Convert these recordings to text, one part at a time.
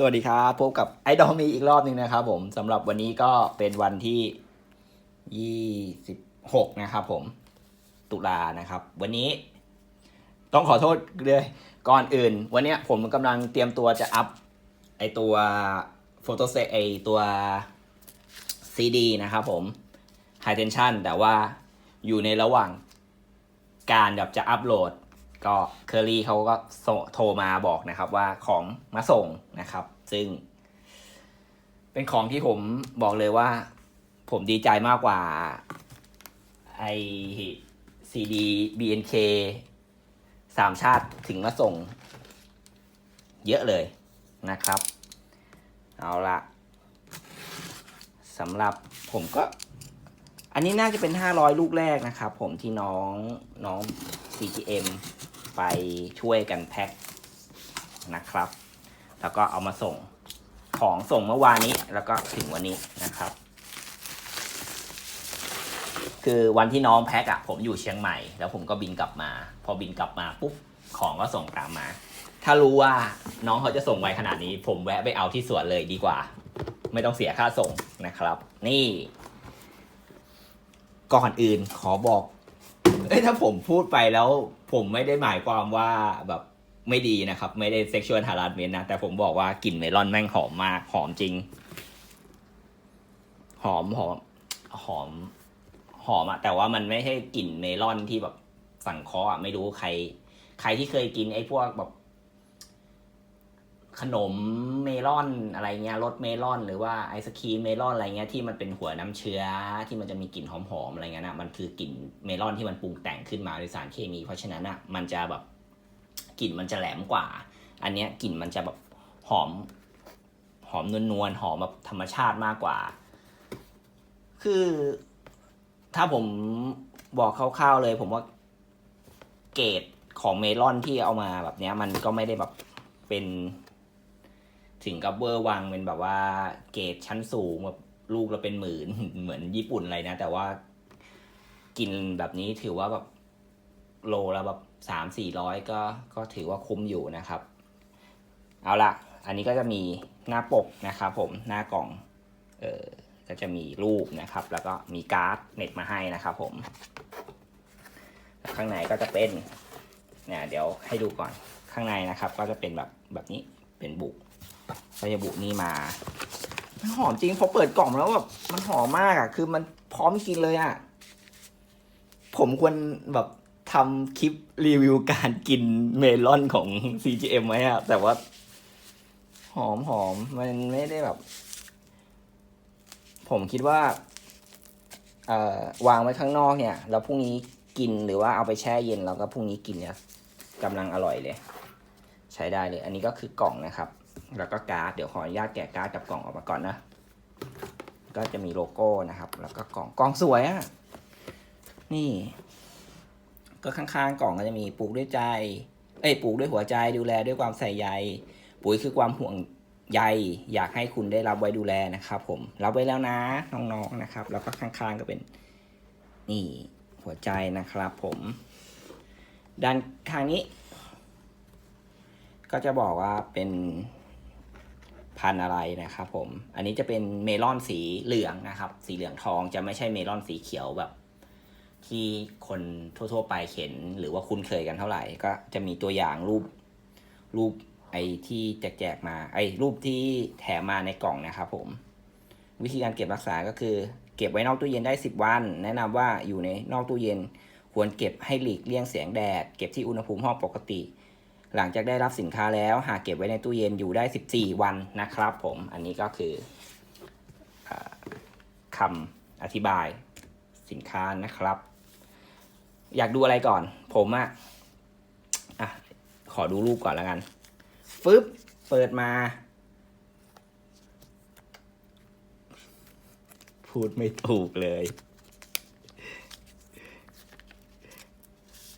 สวัสดีครับ พบกับไอดอลมีอีกรอบหนึ่งนะครับผมสำหรับวันนี้ก็เป็นวันที่26นะครับผม ตุลานะครับ วันนี้ ต้องขอโทษเลยก่อนอื่น วันนี้ผมกำลังเตรียมตัวจะอัพไอตัวโฟโต้เซไอตัวซีดีนะครับผม High Tension แต่ว่าอยู่ในระหว่างการแบบจะอัพโหลด ก็เคอรี่เขาก็โทรมาบอกนะครับว่าของมาส่งนะครับ ซึ่ง เป็นของที่ผมบอกเลยว่า ผมดีใจมากกว่า ไอซีดี BNK สามชาติถึงมาส่ง เยอะเลยนะครับ เอาละสำหรับผมก็ อันนี้น่าจะเป็น 500 ลูกแรกนะครับ ผมที่น้องน้อง CGM ไปช่วยกันแพ็คนะครับ แล้วก็เอามาส่งของส่งเมื่อวานนี้แล้วก็ถึงวันนี้นะครับ คือวันที่น้องแพ็คอะผมอยู่เชียงใหม่ แล้วผมก็บินกลับมา พอบินกลับมาปุ๊บของก็ส่งตามมา ถ้ารู้ว่าน้องเขาจะส่งไวขนาดนี้ ผมแวะไปเอาที่สวนเลยดีกว่า ไม่ต้องเสียค่าส่งนะครับ นี่ ก่อนอื่นขอบอก เอ้ยถ้าผมพูดไปแล้วผมไม่ได้หมายความว่าแบบไม่ดีนะครับ ไม่ได้เซ็กชวลฮาร์ดเมนนะ แต่ผมบอกว่ากลิ่นเมลอนแม่งหอมมาก หอมจริง หอมหอมหอม หอมอะแต่ว่ามันไม่ใช่กลิ่นเมลอนที่แบบสั่งเคออะไม่รู้ใคร ใครที่เคยกินไอ้พวกแบบ ขนมเมลอนอะไรเงี้ยรสเมลอน หรือว่าไอศครีมเมลอนอะไรเงี้ยที่มันเป็นหัวน้ำเชื้อที่มันจะมีกลิ่นหอมๆอะไรเงี้ยนะมันคือกลิ่นเมลอนที่มันปรุงแต่งขึ้นมาด้วยสารเคมี เพราะฉะนั้นอะมันจะแบบกลิ่นมันจะแหลมกว่า อันเนี้ยกลิ่นมันจะแบบหอมหอมนวลๆหอมแบบธรรมชาติมากกว่า คือถ้าผมบอกคร่าวๆเลย ผมว่าเกรดของเมลอนที่เอามาแบบเนี้ย มันก็ไม่ได้แบบเป็น ถึงกับเวอร์วังเป็นแบบว่าเกรดชั้นสูงแบบลูกเราเป็นหมื่นเหมือนญี่ปุ่นอะไรนะ แต่ว่ากินแบบนี้ถือว่าแบบโลละแบบสามสี่ร้อยก็ก็ถือว่าคุ้มอยู่นะครับ เอาละอันนี้ก็จะมีหน้าปกนะครับผมหน้ากล่อง เออก็จะมีรูปนะครับ แล้วก็มีการ์ดเน็ตมาให้นะครับผม ข้างในก็จะเป็นเนี่ยเดี๋ยวให้ดูก่อนข้างในนะครับ ก็จะเป็นแบบแบบนี้เป็นบุก ก็จะบุนี่มามันหอมจริงพอเปิดกล่องแล้วแบบมันหอมมากอะ คือมันพร้อมกินเลยอะ ผมควรแบบทำคลิปรีวิวการกินเมลอนของ CGM ไว้อะแต่ว่า หอมหอมมันไม่ได้แบบ ผมคิดว่า เอ่อ วางไว้ข้างนอกเนี่ย แล้วพรุ่งนี้กินหรือว่าเอาไปแช่เย็นแล้วก็พรุ่งนี้กินเนี่ยกำลังอร่อยเลย ใช้ได้เลย อันนี้ก็คือกล่องนะครับ แล้วก็การ์ดเดี๋ยวขออนุญาตแกะการ์ดกับกล่องออกมาก่อนนะ ก็จะมีโลโก้นะครับ แล้วก็กล่องกล่องสวยอะ่ะนี่ ก็ข้างๆกล่องก็จะมีปลูกด้วยใจ เอ้ยปลูกด้วยหัวใจดูแลด้วยความใส่ใยปุ๋ยคือความห่วงใยอยากให้คุณได้รับไว้ดูแลนะครับผมรับไว้แล้วนะน้องๆนะครับ แล้วก็ข้างๆก็เป็น นี่หัวใจนะครับผม ด้านข้างนี้ ก็จะบอกว่าเป็น พันธุ์อะไรนะครับผม อันนี้จะเป็นเมลอนสีเหลืองนะครับ สีเหลืองทองจะไม่ใช่เมลอนสีเขียวแบบ ที่คนทั่ว ๆ ไปเข็นหรือว่าคุ้นเคยกันเท่าไหร่ ก็จะมีตัวอย่างรูปรูปไอ้ที่แจกๆมา ไอ้รูปที่แถมมาในกล่องนะครับผม วิธีการเก็บรักษาก็คือ เก็บไว้นอกตู้เย็นได้ 10 วัน แนะนำว่าอยู่ในนอกตู้เย็น ควรเก็บให้หลีกเลี่ยงแสงแดด เก็บที่อุณหภูมิห้องปกติ หลังจากได้รับสินค้าแล้ว หากเก็บไว้ในตู้เย็นอยู่ได้ 14 วันนะครับ ผมอันนี้ก็คืออคำอธิบายสินค้านะครับ อยากดูอะไรก่อน ผมอะอะขอดูรูปก่อนแล้วกันฟึบเปิดมา พูดไม่ถูกเลย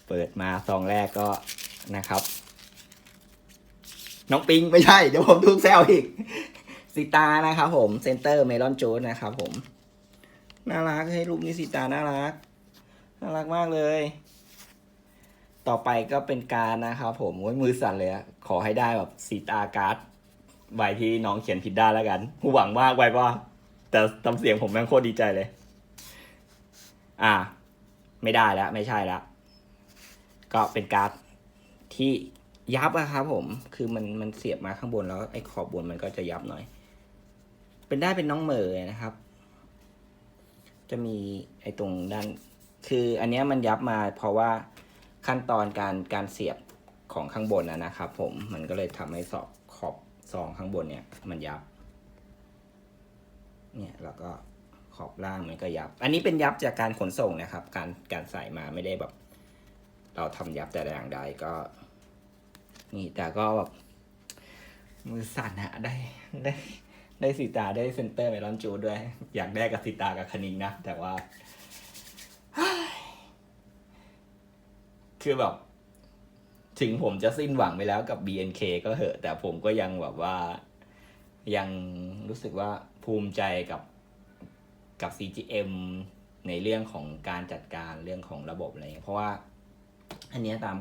เปิดมาซองแรกก็นะครับ น้องปิงไม่ใช่ เดี๋ยวผมถูกแซวอีกสิตานะครับผมเซนเตอร์เมลอนจูสนะครับผม น่ารักให้รูปนี้สิตาน่ารัก น่ารักมากเลย ต่อไปก็เป็นการนะครับผมโอ้ยมือสั่นเลยอะขอให้ได้แบบสีตาการ์ดไว้ที่น้องเขียนผิดได้แล้วกันหวังมากไว้ว่า แต่ทำเสียงผมแม่งโคตรดีใจเลย อ่า ไม่ได้แล้ว ไม่ใช่แล้ว ก็เป็นการ์ดที่ ยับอะครับผม คือมันมันเสียบมาข้างบนแล้วไอ้ขอบบนมันก็จะยับหน่อย เป็นได้เป็นน้องเหมยนะครับ จะมีไอ้ตรงด้าน คืออันนี้มันยับมาเพราะว่าขั้นตอนการการเสียบของข้างบนนะนะครับ ผม มันก็เลยทำให้สอบขอบซองข้างบนเนี่ย มันยับ เนี่ยแล้วก็ขอบล่างมันก็ยับ อันนี้เป็นยับจากการขนส่งนะครับ การการใส่มาไม่ได้แบบ เราทำยับแต่อย่างใดก็ นี่แต่ก็แบบมือสั่นฮะได้ได้ได้สีตาได้เซนเตอร์เมลอนจูดด้วย อยากได้กับสีตากับคณิงนะ แต่ว่า คือแบบ ถึงผมจะสิ้นหวังไปแล้วกับ BNK ก็เหอะ แต่ผมก็ยังแบบว่า ยังรู้สึกว่าภูมิใจกับกับ CGM ในเรื่องของการจัดการเรื่องของระบบอะไรเงี้ยเพราะว่า อันนี้ตาม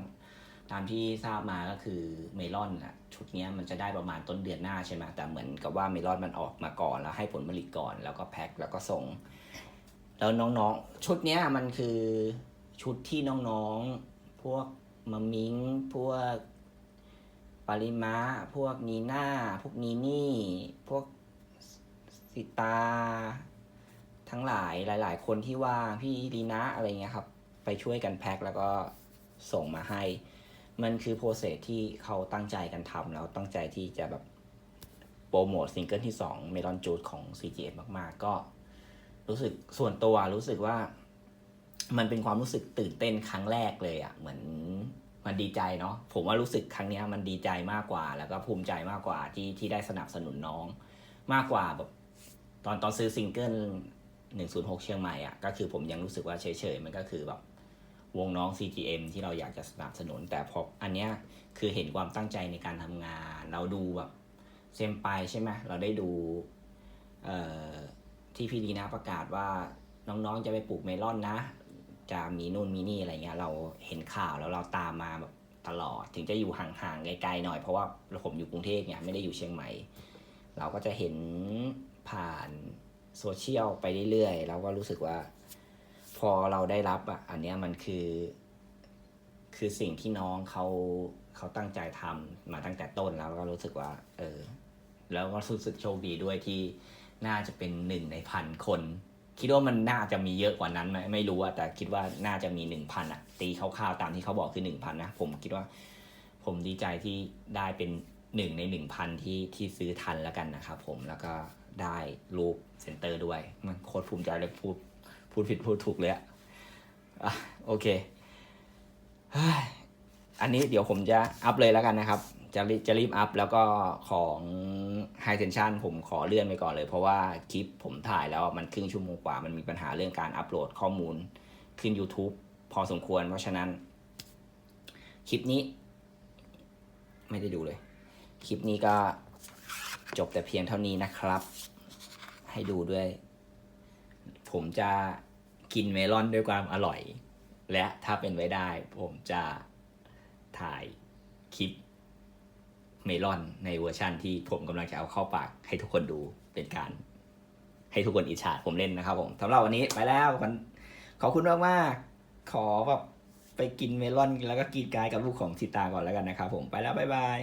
ตามที่ทราบมาก็คือเมลอนอะชุดนี้มันจะได้ประมาณต้นเดือนหน้าใช่ไหมแต่เหมือนกับว่าเมลอนมันออกมาก่อนแล้วให้ผลผลิตก่อนแล้วก็แพ็คแล้วก็ส่ง แล้วน้องๆ ชุดนี้มันคือชุดที่น้องๆ พวกมามิงพวกปาริมะพวกนีน่าพวกนีนี่พวกสิตา ทั้งหลายหลาย ๆ คนที่ว่างพี่ลีนะอะไรเงี้ยครับ ไปช่วยกันแพ็คแล้วก็ส่งมาให้ มันคือโปรเซสที่เขาตั้งใจกันทำแล้วตั้งใจที่จะแบบโปรโมทซิงเกิลที่2เมลอนจูดของ CGM มากๆ ก็รู้สึกส่วนตัวรู้สึกว่า มันเป็นความรู้สึกตื่นเต้นครั้งแรกเลยอะ่ะ เหมือนมันดีใจเนาะผมว่ารู้สึกครั้งนี้มันดีใจมากกว่า แล้วก็ภูมิใจมากกว่าที่ที่ได้สนับสนุนน้อง มากกว่าแบบตอนตอนซื้อซิงเกิล106 เชียงใหม่อะ่ะก็คือผมยังรู้สึกว่าเฉยๆมันก็คือแบบ วงน้อง CGM ที่เราอยากจะสนับสนุน แต่พออันเนี้ยคือเห็นความตั้งใจในการทำงาน เราดูแบบเซมไปใช่ไหมเราได้ดูที่พี่ดีนะประกาศว่าน้องๆจะไปปลูกเมลอนนะ จะมีนู่นมีนี่อะไรเงี้ยเราเห็นข่าวแล้วเราตามมาแบบตลอด ถึงจะอยู่ห่างๆไกลๆหน่อยเพราะว่าผมอยู่กรุงเทพเนี่ยไม่ได้อยู่เชียงใหม่ เราก็จะเห็นผ่านโซเชียลไปเรื่อยๆแล้วก็รู้สึกว่า พอเราได้รับอะอันเนี้ยมันคือ คือสิ่งที่น้องเขาเขาตั้งใจทำมาตั้งแต่ต้นแล้วก็รู้สึกว่า เออ แล้วก็รู้สึกโชคดีด้วยที่น่าจะเป็นหนึ่งในพันคน คิดว่ามันน่าจะมีเยอะกว่านั้นไหมไม่รู้อะแต่คิดว่าน่าจะมีหนึ่งพันอะตีคร่าวๆตามที่เขาบอกคือหนึ่งพันนะผมคิดว่า ผมดีใจที่ได้เป็นหนึ่งในหนึ่งพันที่ที่ซื้อทันแล้วกันนะครับผมแล้วก็ได้รูปเซ็นเตอร์ด้วย มันโคตรภูมิใจเลยพูด พูดผิดพูดถูกเลยอะอะโอเคอันนี้เดี๋ยวผมจะอัพเลยแล้วกันนะครับ จะรีบจะรีบอัพแล้วก็ของ High Tension ผมขอเลื่อนไปก่อนเลย เพราะว่าคลิปผมถ่ายแล้วมันครึ่งชั่วโมงกว่า มันมีปัญหาเรื่องการอัปโหลดข้อมูลขึ้น YouTube พอสมควร เพราะฉะนั้น คลิปนี้ ไม่ได้ดูเลย คลิปนี้ก็จบแต่เพียงเท่านี้นะครับ ให้ดูด้วย ผมจะ กินเมลอนด้วยความอร่อย และถ้าเป็นไว้ได้ ผมจะถ่ายคลิปเมลอนในเวอร์ชั่นที่ผมกำลังจะเอาเข้าปากให้ทุกคนดูเป็นการ ให้ทุกคนอิจฉาผมเล่นนะครับผมสำหรับวันนี้ไปแล้วมันขอบคุณมากมากๆขอแบบไปกินเมลอนแล้วก็กินกายกับลูกของสิตาก่อนแล้วกันนะครับผมไปแล้วบ๊ายบาย